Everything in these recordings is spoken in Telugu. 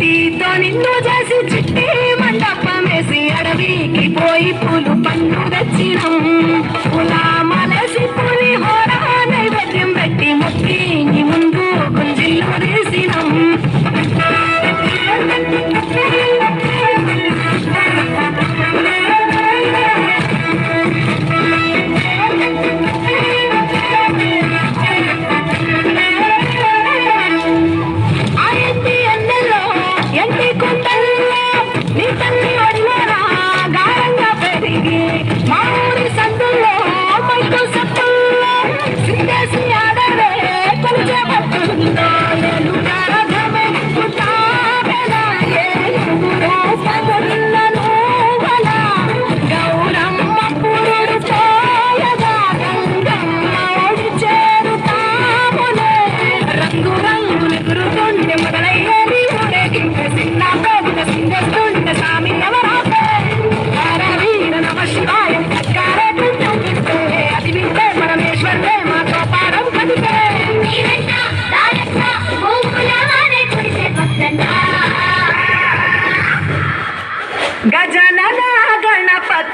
మట్టితో నిన్ను చేసి చిట్టి మండపం వేసి అడవికి పోయి పూలు పండు తెచ్చినాం.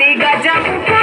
गजब